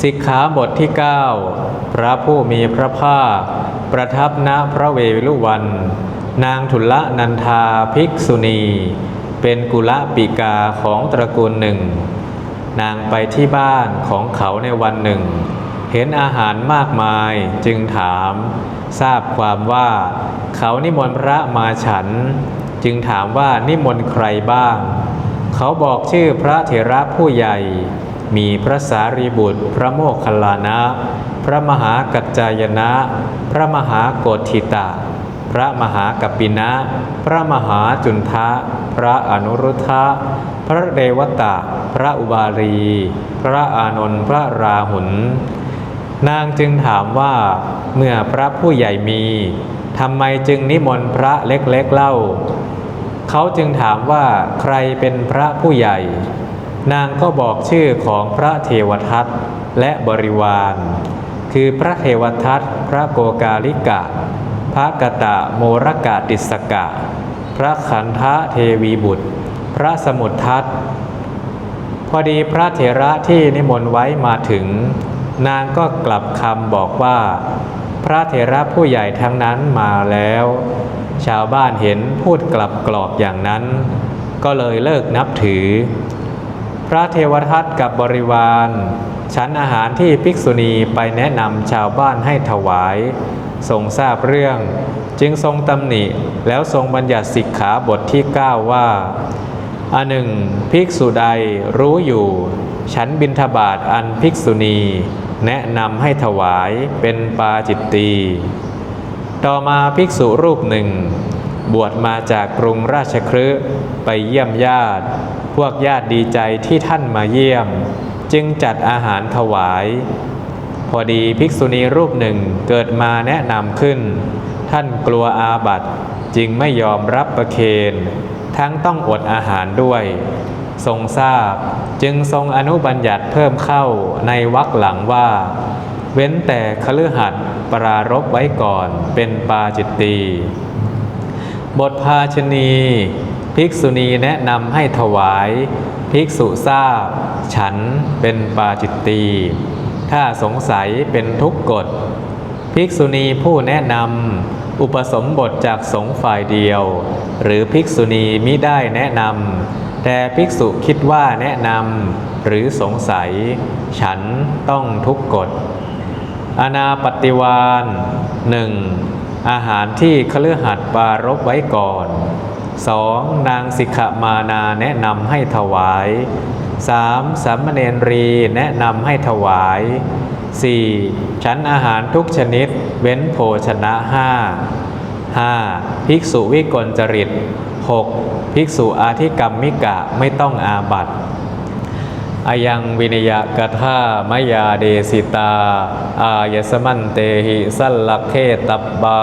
สิกขาบทที่ 9 พระผู้มีพระภาค ประทับณพระเวลุวัน นางทุลนันทาภิกษุณี เป็นกุละปิกาของตระกูลหนึ่ง นางไปที่บ้านของเขาในวันหนึ่ง เห็นอาหารมากมายจึงถาม ทราบความว่า เขานิมนต์พระมาฉัน จึงถามว่านิมนต์ใครบ้าง เขาบอกชื่อพระเถระผู้ใหญ่ มีพระสารีบุตร พระโมคคัลลานะ พระมหากัจจายนะ พระมหาโกธิตะพระมหากัปปินะ พระมหาจุนทะ พระอนุรุทธะ พระเรวตะ พระอุบาลี พระอานนท์ พระราหุล นางจึงถามว่าเมื่อพระผู้ใหญ่มีทำไมจึงนิมนต์พระเล็กๆเล่า เขาจึงถามว่าใครเป็นพระผู้ใหญ่ นางก็บอกชื่อของพระเทวทัตและบริวาร คือพระเทวทัตพระโกกาลิกะ พระกตะโมรกาติสกะ พระขันธเทวีบุตร พระสมุททัตพอดีพระเถระที่นิมนต์ไว้มาถึง นางก็กลับคำบอกว่า พระเถระผู้ใหญ่ทั้งนั้นมาแล้ว ชาวบ้านเห็นพูดกลับกรอกอย่างนั้น ก็เลยเลิกนับถือ ระเทวทัตกับบริวารฉันอาหารที่ภิกษุณีไปแนะนำชาวบ้านให้ถวาย ทรงทราบเรื่อง จึงทรงตำหนิแล้วทรงบัญญัติสิกขาบทที่ 9 ว่าอันหนึ่งภิกษุใดรู้อยู่ ฉันบินทบาทอันภิกษุณี แนะนำให้ถวายเป็นปาจิตตี ต่อมาภิกษุรูปหนึ่ง บวชมาจากกรุงราชครืไปเยี่ยมญาติ พวกญาติดีใจที่ท่านมาเยี่ยม จึงจัดอาหารถวาย พอดีภิกษุณีรูปหนึ่งเกิดมาแนะนำขึ้น ท่านกลัวอาบัติจึงไม่ยอมรับประเคนทั้งต้องอดอาหารด้วย ทรงทราบจึงทรงอนุบัญญัติเพิ่มเข้าในวรรคหลังว่า เว้นแต่คฤหัสถ์ปรารบไว้ก่อนเป็นปาจิตตี บทภาชณี ภิกษุณีแนะนำให้ถวาย ภิกษุทราบ ฉันเป็นปาจิตตีถ้าสงสัยเป็นทุกกฎ ภิกษุณีผู้แนะนำอุปสมบทจากสงฆ์ฝ่ายเดียว หรือภิกษุณีมิได้แนะนำแต่ภิกษุคิดว่าแนะนำหรือสงสัย ฉันต้องทุกกฎอนาปฏิวานหนึ่ง อาหารที่คฤหัสถ์ปารบไว้ก่อน 2. นางสิกขมานาแนะนำให้ถวาย 3. สามเณรีแนะนำให้ถวาย 4. ชั้นอาหารทุกชนิดเว้นโภชนะห้า 5. ภิกษุวิกลจริต 6. ภิกษุอาธิกรรมมิกะไม่ต้องอาบัติ อายังวินยกทามยาเดสิตา อายสมันเตหิสัลลักเทตับบา